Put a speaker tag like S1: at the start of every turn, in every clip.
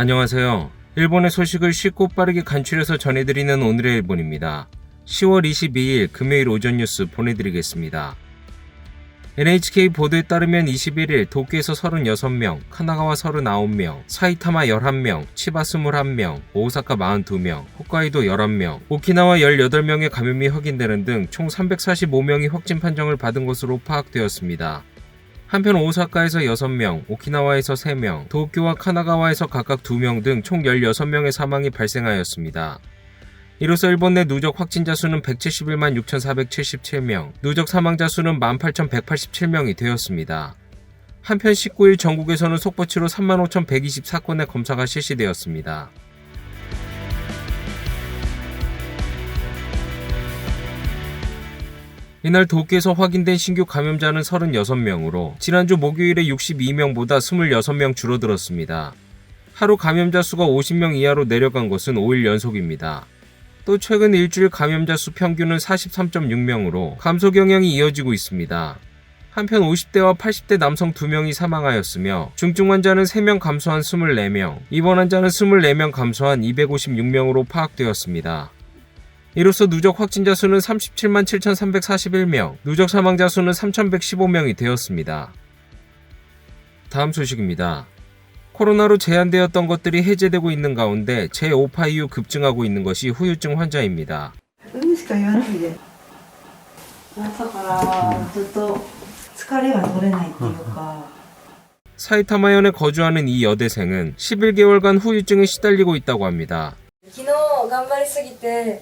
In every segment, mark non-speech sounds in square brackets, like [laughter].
S1: 안녕하세요. 일본의 소식을 쉽고 빠르게 간추려서 전해드리는 오늘의 일본입니다. 10월 22일 금요일 오전 뉴스 보내드리겠습니다. NHK 보도에 따르면 21일 도쿄에서 36명, 카나가와 39명, 사이타마 11명, 치바 21명, 오사카 42명, 홋카이도 11명, 오키나와 18명의 감염이 확인되는 등 총 345명이 확진 판정을 받은 것으로 파악되었습니다. 한편 오사카에서 6명, 오키나와에서 3명, 도쿄와 카나가와에서 각각 2명 등 총 16명의 사망이 발생하였습니다. 이로써 일본 내 누적 확진자 수는 171만 6,477명, 누적 사망자 수는 18,187명이 되었습니다. 한편 19일 전국에서는 속보치로 35,124건의 검사가 실시되었습니다. 이날 도쿄에서 확인된 신규 감염자는 36명으로 지난주 목요일에 62명보다 26명 줄어들었습니다. 하루 감염자 수가 50명 이하로 내려간 것은 5일 연속입니다. 또 최근 일주일 감염자 수 평균은 43.6명으로 감소 경향이 이어지고 있습니다. 한편 50대와 80대 남성 2명이 사망하였으며 중증 환자는 3명 감소한 24명, 입원 환자는 24명 감소한 256명으로 파악되었습니다. 이로써 누적 확진자 수는 37만 7,341명, 누적 사망자 수는 3,115명이 되었습니다. 다음 소식입니다. 코로나로 제한되었던 것들이 해제되고 있는 가운데 제5파 이후 급증하고 있는 것이 후유증 환자입니다.
S2: うんしか言わないで朝からずっと疲れが取れないっていうか
S1: 사이타마현에 거주하는 이 여대생은 11개월간 후유증에 시달리고 있다고 합니다.
S3: 昨日頑張りすぎて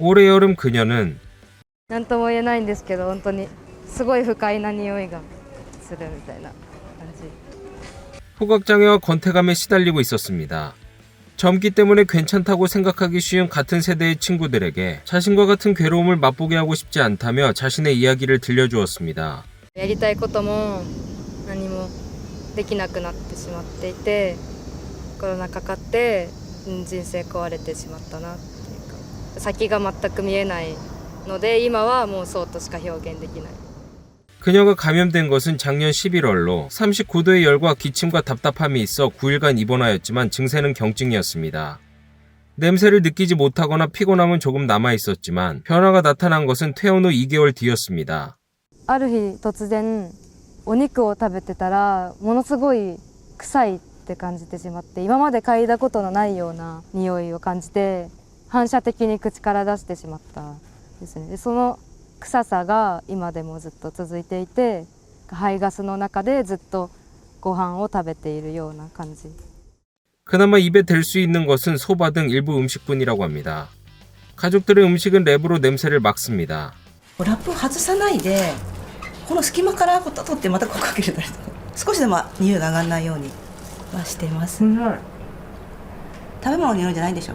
S1: 올해 여름 그녀는
S3: なんとも言えないんですけど本当にすごい不快な匂いがするみたいな感じ
S1: 후각장애와 권태감에 시달리고 있었습니다. 젊기 때문에 괜찮다고 생각하기 쉬운 같은 세대의 친구들에게 자신과 같은 괴로움을 맛보게 하고 싶지 않다며 자신의 이야기를 들려주었습니다.
S3: やりたいことも何もできなくなってしまっていてコロナかかってうん人生壊れてしまったなっていうか 先が全く見えないので今はもうそうとしか表現できない
S1: 그녀가 감염된 것은 작년 11월로 39도의 열과 기침과 답답함이 있어 9일간 입원하였지만 증세는 경증이었습니다. 냄새를 느끼지 못하거나 피곤함은 조금 남아 있었지만 변화가 나타난 것은 퇴원 후 2개월 뒤였습니다.
S3: ある日突然お肉を食べてたらものすごい臭いって感じてしまって今まで嗅いだことのないような匂いを感じて 反射的に口から出してしまったんですねでその臭さが今でもずっと続いていて排ガスの中でずっとご飯を食べているような感じ
S1: 그나마 입에 댈 수 있는 것은 소바 등 일부 음식뿐이라고 합니다. 가족들의 음식은 랩으로 냄새를 막습니다.
S2: ラップ外さないでこの隙間からこう取ってまたこうかけるたりとか少しでも匂いが上がらないようにはしてます食べ物の匂いじゃないでしょ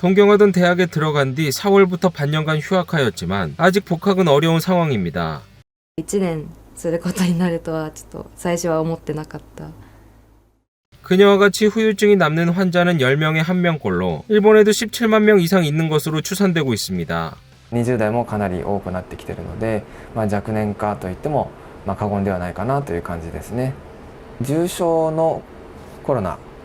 S1: 동경하던 대학에 들어간 뒤 4월부터 반년간 휴학하였지만 아직 복학은 어려운 상황입니다.
S3: 1年することになるとはちょっと最初は思ってなかった
S1: 그녀와 같이 후유증이 남는 환자는 10명에 1명꼴로 일본에도 17만 명 이상 있는 것으로 추산되고 있습니다.
S4: 20代もかなり多くなってきているので、まあ、若年化といっても、まあ、過言ではないかなという感じですね重症のコロナ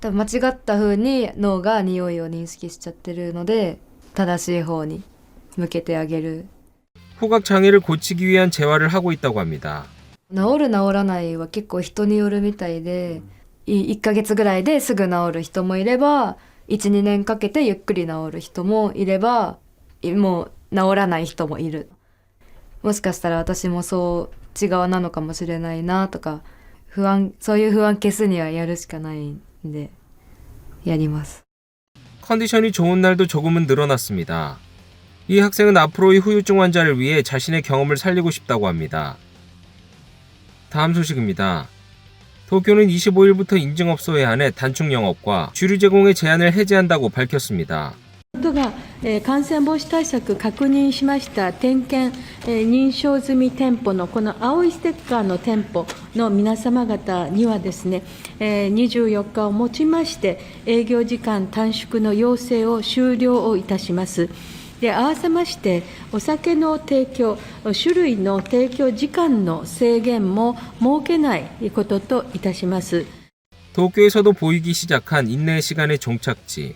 S3: 多分間違った風に脳が匂いを認識しちゃってるので正しい方に向けてあげる
S1: 후각 장애를 고치기 위한 재활을 하고 있다고 합니다.
S3: 治る治らないは結構人によるみたいでい1ヶ月ぐらいですぐ治る人もいれば12年かけてゆっくり治る人もいればいもう治らない人もいるもしかしたら私もそう内側なのかもしれないなとか不安そういう不安消すにはやるしかないん でやります
S1: 컨디션이 좋은 날도 조금은 늘어났습니다. 이 학생은 앞으로의 후유증 환자를 위해 자신의 경험을 살리고 싶다고 합니다. 다음 소식입니다. 도쿄는 25일부터 인증업소에 한해 단축 영업과 주류 제공의 제한을 해제한다고 밝혔습니다.
S5: 感染防止対策確認しました点検、認証済み店舗のこの青いステッカーの店舗の皆様方にはですね、24日をもちまして、営業時間短縮の要請を終了をいたします。で合わせまして、お酒の提供、種類の提供時間の制限も設けないことといたします。
S1: 도쿄에서도보이기시작한인내시간의정착지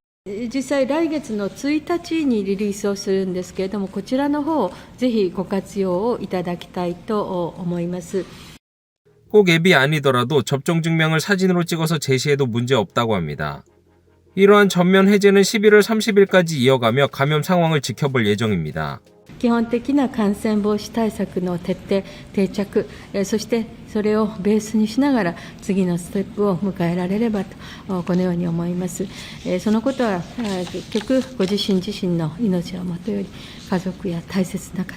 S5: 実際、来月の1日にリリースをするんですけれども、こちらの方をぜひご活用をいただきたいと思います。
S1: 꼭 앱이 아니더라도 접종 증명을 사진으로 찍어서 제시해도 문제 없다고 합니다. 이러한 전면 해제는 11월 30일까지 이어가며 감염 상황을 지켜볼 예정입니다.
S5: 基本的な感染防止対策の徹底、定着、そしてそれをベースにしながら、次のステップを迎えられればと、このように思います。そのことは結局、ご自身自身の命はもとより、家族や大切な方、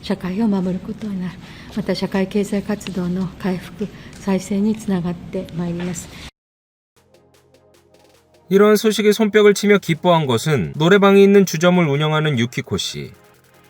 S5: 社会を守ることになる、また社会経済活動の回復、再生につながってまいります。
S1: 이러한 소식에 손뼉을 치며 기뻐한 것은 노래방이 있는 주점을 운영하는 유키코 씨.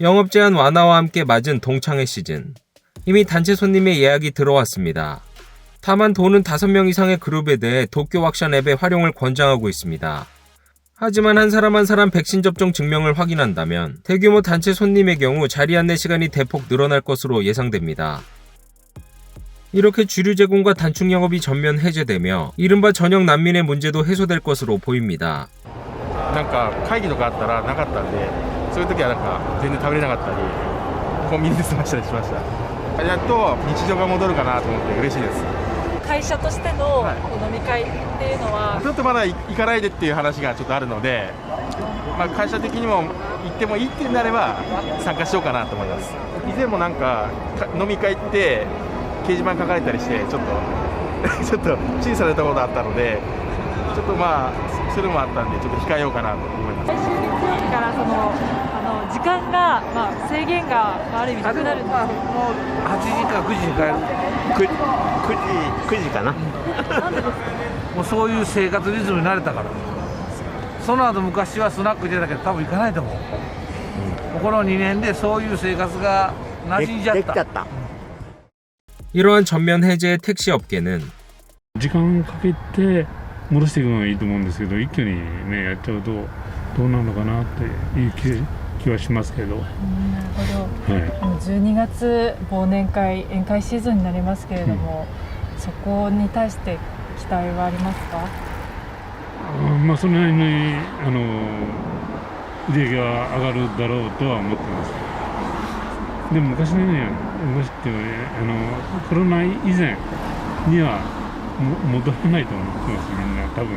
S1: 영업 제한 완화와 함께 맞은 동창회 시즌. 이미 단체 손님의 예약이 들어왔습니다. 다만 도는 5명 이상의 그룹에 대해 도쿄 왁션 앱의 활용을 권장하고 있습니다. 하지만 한 사람 한 사람 백신 접종 증명을 확인한다면 대규모 단체 손님의 경우 자리 안내 시간이 대폭 늘어날 것으로 예상됩니다. 이렇게 주류 제공과 단축 영업이 전면 해제되며 이른바 전역 난민의 문제도 해소될 것으로 보입니다.
S6: そういう時はなんか全然食べれなかったりコンビニで済ましたりしました。やっと日常が戻るかなと思って嬉しいです。
S7: 会社としての飲み会っていうのは、
S6: ちょっとまだ行かないでっていう話がちょっとあるので、まあ、会社的にも行ってもいいってなれば参加しようかなと思います。以前もなんかか飲み会行って掲示板書かれたりしてちょっと [laughs] ちょっと注意されたことあったのでちょっとまあそれもあったんでちょっと控えようかなと思います
S7: からそのあの時間が、まあ、制限が、まあ、ある意味なくなるんですけども
S8: 8時か9時に帰る 9, 9時9時かなもうそういう生活リズムに慣れたからその後昔はスナック行ってたけど多分行かないと思う、もうこの2年でそういう生活が馴染んじゃった
S1: 이러한 전면 해제의 택시 업계는
S9: 時間かけて戻していくのがいいと思うんですけど一挙にねやっちゃうと どうなるのかなっていう気気はしますけど、
S7: なるほど。
S9: はい、
S7: あの12月忘年会宴会シーズンになりますけれども、そこに対して期待はありますか？
S9: あまあそれなりにあの売り上げは上がるだろうとは思ってます。でも昔のようには昔っていうのはねあのコロナ以前にはも戻らないと思ってますみんな多分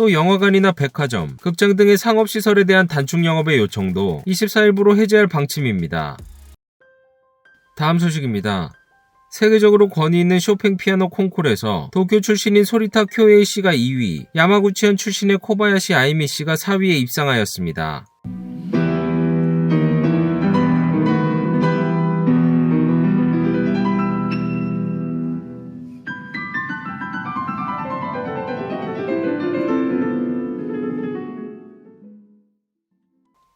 S1: 또 영화관이나 백화점, 극장 등의 상업시설에 대한 단축 영업의 요청도 24일부로 해제할 방침입니다. 다음 소식입니다. 세계적으로 권위 있는 쇼팽 피아노 콩쿨에서 도쿄 출신인 소리타 쿄에이 씨가 2위, 야마구치현 출신의 코바야시 아이미 씨가 4위에 입상하였습니다.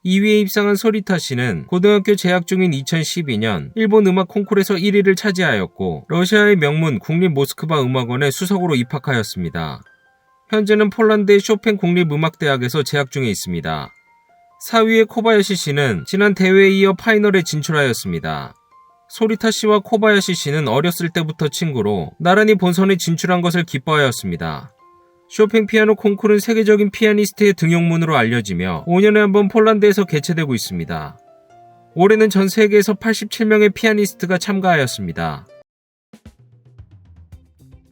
S1: 이위에 입상한 소리타 씨는 고등학교 재학 중인 2012년 일본 음악 콩쿨에서 1위를 차지하였고 러시아의 명문 국립 모스크바 음악원에 수석으로 입학하였습니다. 현재는 폴란드의 쇼팽 국립음악대학에서 재학 중에 있습니다. 4위의 코바야시 씨는 지난 대회에 이어 파이널에 진출하였습니다. 소리타 씨와 코바야시 씨는 어렸을 때부터 친구로 나란히 본선에 진출한 것을 기뻐하였습니다. 쇼팽 피아노 콩쿨은 세계적인 피아니스트의 등용문으로 알려지며 5년에 한 번 폴란드에서 개최되고 있습니다. 올해는 전 세계에서 87명의 피아니스트가 참가하였습니다.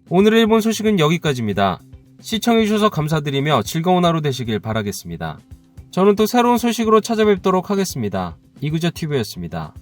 S1: 오늘의 일본 소식은 여기까지입니다. 시청해주셔서 감사드리며 즐거운 하루 되시길 바라겠습니다. 저는 또 새로운 소식으로 찾아뵙도록 하겠습니다. 이구저TV였습니다.